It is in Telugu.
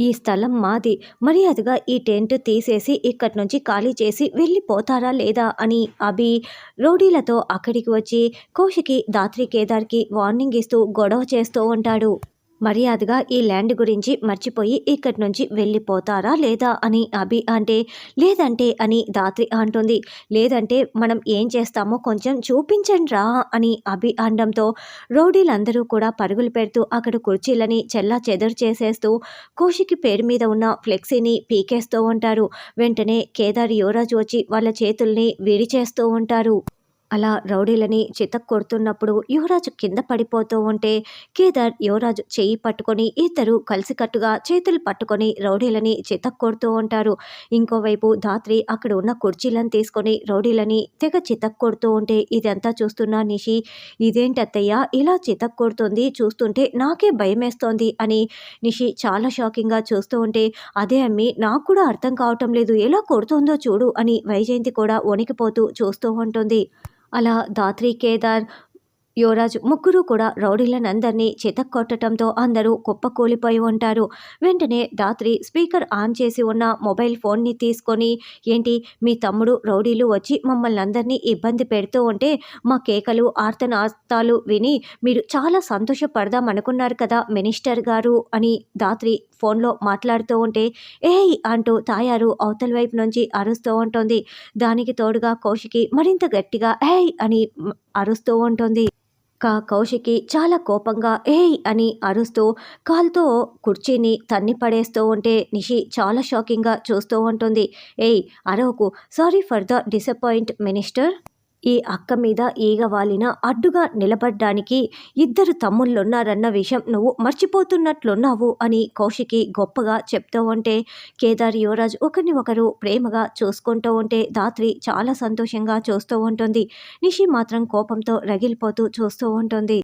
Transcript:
ఈ స్థలం మాది. మర్యాదగా ఈ టెంట్ తీసేసి ఇక్కడి నుంచి ఖాళీ చేసి వెళ్ళిపోతారా లేదా అని అభి రౌడీలతో అక్కడికి వచ్చి కౌశికి దాత్రి కేదార్కి వార్నింగ్ ఇస్తూ గొడవ చేస్తూ ఉంటాడు. మర్యాదగా ఈ ల్యాండ్ గురించి మర్చిపోయి ఇక్కడి నుంచి వెళ్ళిపోతారా లేదా అని అభి అంటే లేదంటే అని దాత్రి అంటుంది. లేదంటే మనం ఏం చేస్తామో కొంచెం చూపించండి రా అని అభి అనడంతో రౌడీలందరూ కూడా పరుగులు పెడుతూ అక్కడ కుర్చీలని చెల్లా చెదరు చేసేస్తూ కోషికి పేరు మీద ఉన్న ఫ్లెక్సీని పీకేస్తూ ఉంటారు. వెంటనే కేదార్ యువరాజు వచ్చి వాళ్ళ చేతుల్ని విడిచేస్తూ ఉంటారు. అలా రౌడీలని చితక్ కొడుతున్నప్పుడు యువరాజు కింద పడిపోతూ ఉంటే కేదార్ యువరాజు చేయి పట్టుకొని ఇద్దరు కలిసికట్టుగా చేతులు పట్టుకొని రౌడీలని చితక్ కొడుతూ ఉంటారు. ఇంకోవైపు ధాత్రి అక్కడ ఉన్న కుర్చీలను తీసుకొని రౌడీలని తెగ చితక్ కొడుతూ ఉంటే ఇదంతా చూస్తున్న నిషి ఇదేంటత్తయ్య ఇలా చితక్ కొడుతుంది చూస్తుంటే నాకే భయమేస్తోంది అని నిషి చాలా షాకింగ్గా చూస్తూ ఉంటే అదే అమ్మి నాకు కూడా అర్థం కావటం లేదు ఎలా కొడుతుందో చూడు అని వైజయంతి కూడా వణికిపోతూ చూస్తూ ఉంటుంది. అలా దాత్రి కేదార్ యువరాజు ముగ్గురు కూడా రౌడీలనందరినీ చితక్కొట్టడంతో అందరూ కుప్పకూలిపోయి ఉంటారు. వెంటనే దాత్రి స్పీకర్ ఆన్ చేసి ఉన్న మొబైల్ ఫోన్ని తీసుకొని ఏంటి మీ తమ్ముడు రౌడీలు వచ్చి మమ్మల్ని అందరినీ ఇబ్బంది పెడుతూ ఉంటే మా కేకలు ఆర్తనాస్తాలు విని మీరు చాలా సంతోషపడదాం అనుకున్నారు కదా మినిస్టర్ గారు అని దాత్రి ఫోన్లో మాట్లాడుతూ ఉంటే ఏయ్! అంటూ తాయారు అవతల వైపు నుంచి అరుస్తూ ఉంటుంది. దానికి తోడుగా కౌశికి మరింత గట్టిగా ఏయ్! అని అరుస్తూ ఉంటుంది. కా కౌశికి చాలా కోపంగా ఏయ్! అని అరుస్తూ కాల్తో కుర్చీని తన్ని పడేస్తూ ఉంటే నిషి చాలా షాకింగ్గా చూస్తూ ఉంటుంది. ఏయ్! అరవకు sorry for the disappoint minister. ఈ అక్క మీద ఈగ వాలిన అడ్డుగా నిలబడ్డానికి ఇద్దరు తమ్ముళ్ళున్నారన్న విషయం నువ్వు మర్చిపోతున్నట్లున్నావు అని కౌశికి గొప్పగా చెప్తూ ఉంటే కేదార్ యువరాజ్ ఒకరిని ఒకరు ప్రేమగా చూసుకుంటూ ఉంటే దాత్రి చాలా సంతోషంగా చూస్తూ ఉంటుంది. నిషి మాత్రం కోపంతో రగిలిపోతూ చూస్తూ ఉంటుంది.